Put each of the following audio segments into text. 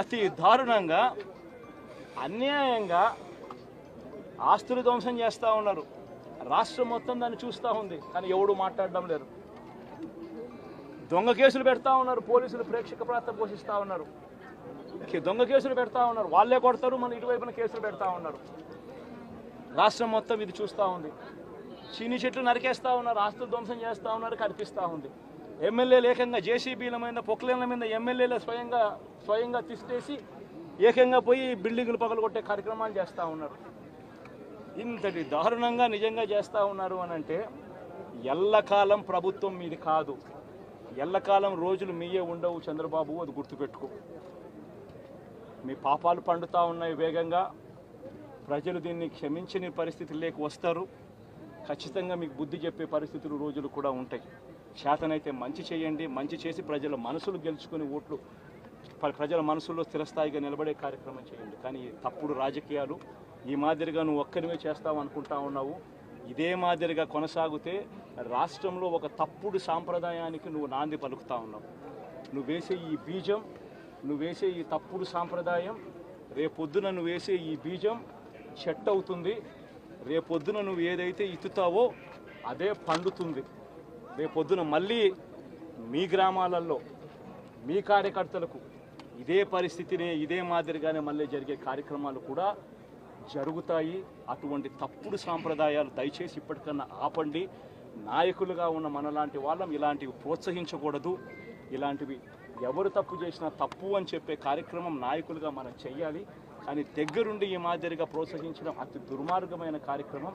అతి దారుణంగా అన్యాయంగా ఆస్తులు ధ్వంసం చేస్తూ ఉన్నారు. రాష్ట్రం మొత్తం దాన్ని చూస్తూ ఉంది కానీ ఎవడు మాట్లాడడం లేదు. దొంగ కేసులు పెడతా ఉన్నారు పోలీసులు ప్రేక్షక పాత్ర పోషిస్తూ ఉన్నారు. దొంగ కేసులు పెడతా ఉన్నారు. వాళ్ళే కొడతారు మన ఇటువైపున కేసులు పెడతా ఉన్నారు. రాష్ట్రం మొత్తం ఇది చూస్తూ ఉంది. చీని చెట్లు నరికేస్తా ఉన్నారు ఆస్తులు ధ్వంసం చేస్తూ ఉన్నారు కనిపిస్తూ ఉంది. ఎమ్మెల్యేలు ఏకంగా జేసీబీల మీద పొక్లేన్ల మీద ఎమ్మెల్యేలు స్వయంగా స్వయంగా తీసేసి ఏకంగా పోయి బిల్డింగులు పగలగొట్టే కార్యక్రమాలు చేస్తూ ఉన్నారు. ఇంతటి దారుణంగా నిజంగా చేస్తూ ఉన్నారు అని అంటే ఎల్లకాలం ప్రభుత్వం మీది కాదు. ఎల్లకాలం రోజులు మీయే ఉండవు చంద్రబాబు అది గుర్తుపెట్టుకో. మీ పాపాలు పండుతూ ఉన్నాయి వేగంగా. ప్రజలు దీన్ని క్షమించని పరిస్థితుల్లోకి వస్తారు. ఖచ్చితంగా మీకు బుద్ధి చెప్పే పరిస్థితులు రోజులు కూడా ఉంటాయి. చేతనైతే మంచి చేయండి మంచి చేసి ప్రజల మనసులు గెలుచుకుని ఓట్లు ప్రజల మనసుల్లో స్థిరస్థాయిగా నిలబడే కార్యక్రమం చేయండి. కానీ తప్పుడు రాజకీయాలు ఈ మాదిరిగా నువ్వు ఒక్కరివే చేస్తావు అనుకుంటా ఉన్నావు. ఇదే మాదిరిగా కొనసాగితే రాష్ట్రంలో ఒక తప్పుడు సాంప్రదాయానికి నువ్వు నాంది పలుకుతా ఉన్నావు. నువ్వు వేసే ఈ బీజం నువ్వు వేసే ఈ తప్పుడు సాంప్రదాయం రేపొద్దున నువ్వు వేసే ఈ బీజం చెట్టు అవుతుంది రేపొద్దున నువ్వు ఏదైతే ఇత్తుతావో అదే పండుతుంది. రేపొద్దున మళ్ళీ మీ గ్రామాలలో మీ కార్యకర్తలకు ఇదే పరిస్థితినే ఇదే మాదిరిగానే మళ్ళీ జరిగే కార్యక్రమాలు కూడా జరుగుతాయి. అటువంటి తప్పుడు సాంప్రదాయాలు దయచేసి ఇప్పటికన్నా ఆపండి. నాయకులుగా ఉన్న మనలాంటి వాళ్ళం ఇలాంటివి ప్రోత్సహించకూడదు. ఇలాంటివి ఎవరు తప్పు చేసినా తప్పు అని చెప్పే కార్యక్రమం నాయకులుగా మనం చెయ్యాలి. కానీ దగ్గరుండి ఈ మాదిరిగా ప్రోత్సహించడం అతి దుర్మార్గమైన కార్యక్రమం.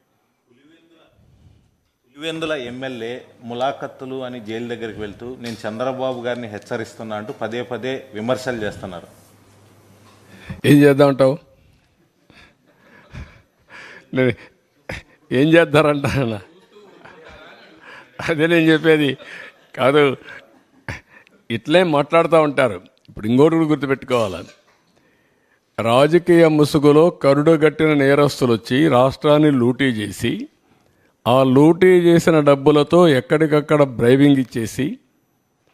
పులివెందుల ఎమ్మెల్యే ములాఖత్తులు అని జైలు దగ్గరికి వెళ్తూ నేను చంద్రబాబు గారిని హెచ్చరిస్తున్నా అంటూ పదే పదే విమర్శలు చేస్తున్నారు. ఏం చేద్దామంటావు? నేను ఏం చేద్దారంట అదే నేను చెప్పేది. కాదు ఇట్లే మాట్లాడుతూ ఉంటారు. ఇప్పుడు ఇంకోటి కూడా గుర్తుపెట్టుకోవాలి? రాజకీయ ముసుగులో కరుడుగట్టిన నేరస్తులు వచ్చి రాష్ట్రాన్ని లూటీ చేసి ఆ లూటీ చేసిన డబ్బులతో ఎక్కడికక్కడ డ్రైవింగ్ ఇచ్చేసి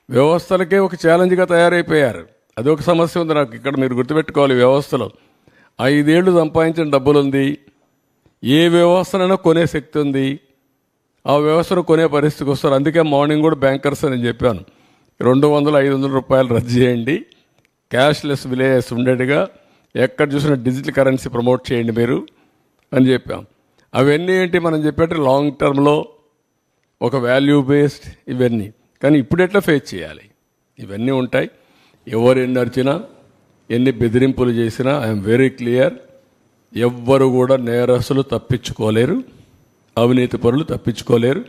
వ్యవస్థలకే ఒక ఛాలెంజ్గా తయారైపోయారు. అది ఒక సమస్య ఉంది నాకు. ఇక్కడ మీరు గుర్తుపెట్టుకోవాలి వ్యవస్థలో. ఐదేళ్ళు సంపాదించిన డబ్బులు ఉంది ఏ వ్యవస్థనైనా కొనే శక్తి ఉంది. ఆ వ్యవస్థను కొనే పరిస్థితికి వస్తారు. అందుకే మార్నింగ్ కూడా బ్యాంకర్స్ అని చెప్పాను. రెండు వందల ఐదు వందల రూపాయలు రద్దు చేయండి. క్యాష్లెస్ విలేజెస్ ఉండేట్టుగా ఎక్కడ చూసినా డిజిటల్ కరెన్సీ ప్రమోట్ చేయండి మీరు అని చెప్పాం. అవన్నీ ఏంటి మనం చెప్పేట లాంగ్ టర్మ్లో ఒక వాల్యూ బేస్డ్ ఇవన్నీ. కానీ ఇప్పుడు ఎట్లా ఫేస్ చేయాలి? ఇవన్నీ ఉంటాయి. ఎవరు ఎన్ని అరిచినా ఎన్ని బెదిరింపులు చేసినా ఐఎమ్ వెరీ క్లియర్ ఎవ్వరు కూడా నేరస్తులు తప్పించుకోలేరు. అవినీతి పరులు తప్పించుకోలేరు.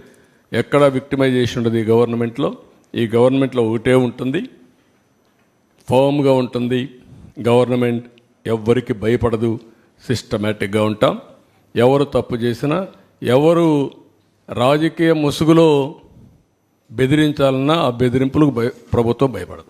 ఎక్కడ విక్టిమైజేషన్ ఉండదు ఈ గవర్నమెంట్లో ఈ గవర్నమెంట్లో ఒకటే ఉంటుంది. ఫర్మ్గా ఉంటుంది. గవర్నమెంట్ ఎవ్వరికి భయపడదు. సిస్టమేటిక్గా ఉంటాం. ఎవరు తప్పు చేసినా ఎవరు రాజకీయ ముసుగులో బెదిరించాలన్నా ఆ బెదిరింపులకు భయ ప్రభుత్వం భయపడదు.